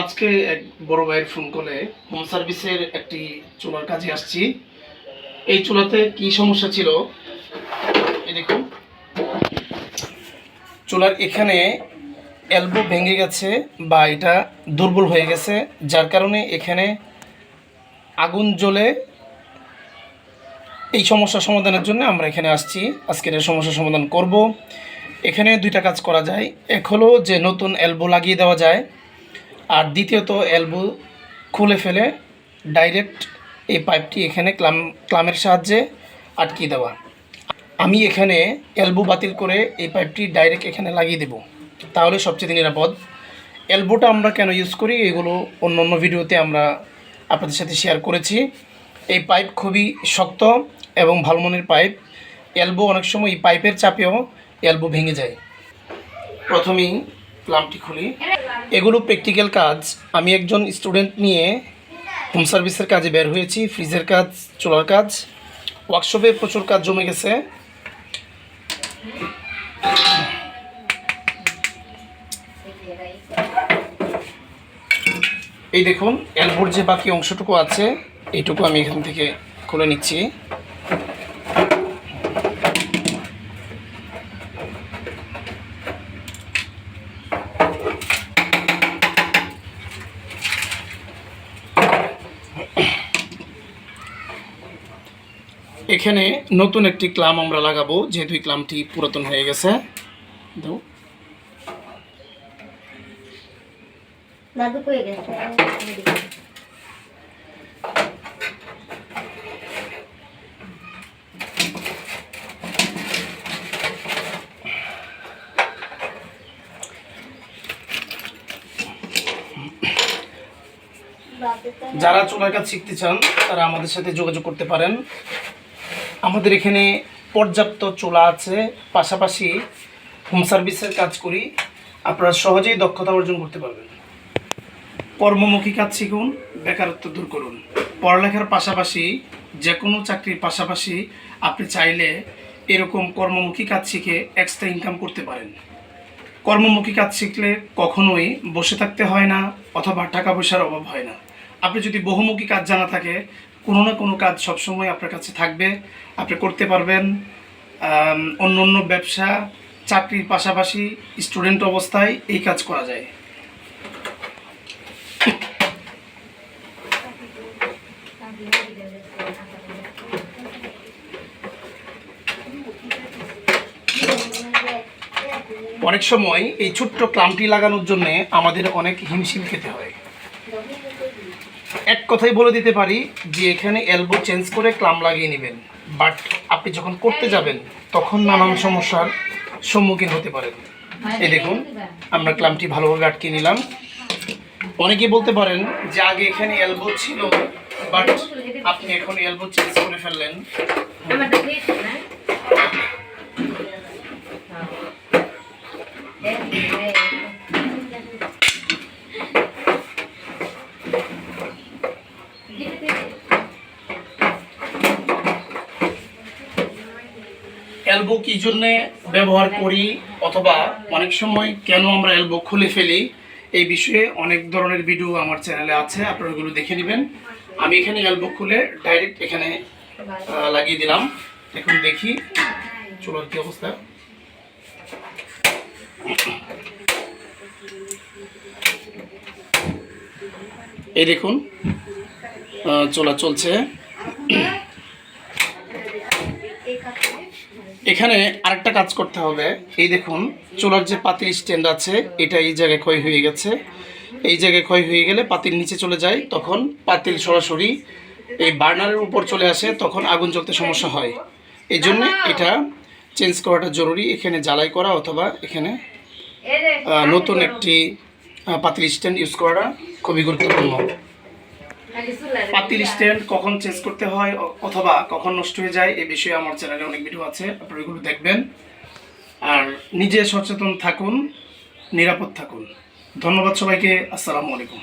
আজকে এক বড় ভাইয়ের ফোন কলে হোম সার্ভিসের একটি চুলার কাজে আসছি। এই চুলাতে কি সমস্যা ছিল? এই দেখুন। চুলার এখানে এলবো ভেঙে গেছে বা এটা দুর্বল হয়ে গেছে, যার কারণে এখানে আগুন জ্বলে এই সমস্যা সমাধানের জন্য আমরা এখানে আসছি। আজকের এই সমস্যার সমাধান করব। এখানে দুইটা কাজ করা যায়। এক হলো যে নতুন এলবো লাগিয়ে দেওয়া যায়। আর দ্বিতীয়ত এলবো খুলে ফেলে ডাইরেক্ট এই পাইপটি এখানে ক্লাম, ক্লামের সাহায্যে আটকিয়ে দেওয়া। আমি এখানে এলবো বাতিল করে এই পাইপটি ডাইরেক্ট এখানে লাগিয়ে দেব। তাহলে সবচেয়ে নিরাপদ। এলবোটা আমরা কেন ইউজ করি? এগুলো অন্য অন্য ভিডিওতে আমরা আপনাদের সাথে শেয়ার করেছি। এই পাইপ খুবই শক্ত এবং ভালো মানের পাইপ। এলবো অনেক সময় এই পাইপের চাপেও এলবো ভেঙে যায়। প্রথমেই প্লামটি খুলি। এগুলো প্র্যাকটিক্যাল কাজ। আমি একজন স্টুডেন্ট নিয়ে হোম সার্ভিসের কাজে বের হয়েছি ফ্রিজের কাজ, চুলার কাজ। ওয়ার্কশপে প্রচুর কাজ জমে গেছে। এই দেখুন এলবোর যে বাকি অংশটুকু আছে, এইটুকু আমি এখান থেকে খুলে নিচ্ছি। এখানে নতুন একটি ক্লাম আমরা লাগাবো যেহেতু এই ক্লামটি পুরাতন হয়ে গেছে। যারা চুলার কাজ শিখতে চান তারা আমাদের সাথে যোগাযোগ করতে পারেন। আমাদের এখানে পর্যাপ্ত চোলা আছে, পাশাপাশি হোম সার্ভিসের কাজ করি। আপনারা সহজেই দক্ষতা অর্জন করতে পারবেন। কর্মমুখী কাজ শিখুন, বেকারত্ব দূর করুন। পড়ালেখার পাশাপাশি যে কোনো চাকরির পাশাপাশি আপনি চাইলে এরকম কর্মমুখী কাজ শিখে এক্সট্রা ইনকাম করতে পারেন। কর্মমুখী কাজ শিখলে কখনোই বসে থাকতে হয় না অথবা টাকা পয়সার অভাব হয় না। আপনি যদি বহুমুখী কাজ জানা থাকে কোনো না কোনো কাজ সবসময় আপনার কাছে থাকবে, আপনি করতে পারবেন। অন্য অন্য ব্যবসা, চাকরির পাশাপাশি স্টুডেন্ট অবস্থায় এই কাজ করা যায়। অনেক সময় এই ছোট্ট ক্লামটি লাগানোর জন্য আমাদের অনেক হিমশিম খেতে হয়। এক কথাই বলে দিতে পারি যে এখানে এলবো চেঞ্জ করে ক্লাম লাগিয়ে নেবেন। বাট আপনি যখন করতে যাবেন তখন নানান সমস্যার সম্মুখীন হতে পারেন। এই দেখুন আমরা ক্লামটি ভালোভাবে আটকে নিলাম। অনেকে বলতে পারেন যে আগে এখানে এলবো ছিল বাট আপনি এখন এলবো চেঞ্জ করে ফেললেন আমার তো দিয়েছে না এলবো কি জন্যে ব্যবহার করি অথবা অনেক সময় কেন আমরা এলবো খুলে ফেলি, এই বিষয়ে অনেক ধরনের ভিডিও আমার চ্যানেলে আছে, আপনারা ওগুলো দেখে নেবেন। আমি এখানে এলবো খুলে ডাইরেক্ট এখানে লাগিয়ে দিলাম। এখন দেখি চুলোর কি অবস্থা। এই দেখুন চলা চলছে। এখানে আরেকটা কাজ করতে হবে। এই দেখুন, চুলার যে পাতিল স্ট্যান্ড আছে, এটা এই জায়গায় ক্ষয় হয়ে গেছে। এই জায়গায় ক্ষয় হয়ে গেলে পাতিল নিচে চলে যায়, তখন পাতিল সরাসরি এই বার্নারের উপর চলে আসে, তখন আগুন জ্বলতে সমস্যা হয়। এই জন্য এটা চেঞ্জ করাটা জরুরি, এখানে জ্বালাই করা অথবা এখানে নতুন একটি পাতিল স্ট্যান্ড ইউজ করাটা খুবই গুরুত্বপূর্ণ। পাতিল স্ট্যান্ড কখন চেঞ্জ করতে হয় অথবা কখন নষ্ট হয়ে যায় এই বিষয়ে আমার চ্যানেলে অনেক ভিডিও আছে, আপনারা এগুলো দেখবেন। আর নিজে সচেতন থাকুন, নিরাপদ থাকুন। ধন্যবাদ সবাইকে, আসসালামু আলাইকুম।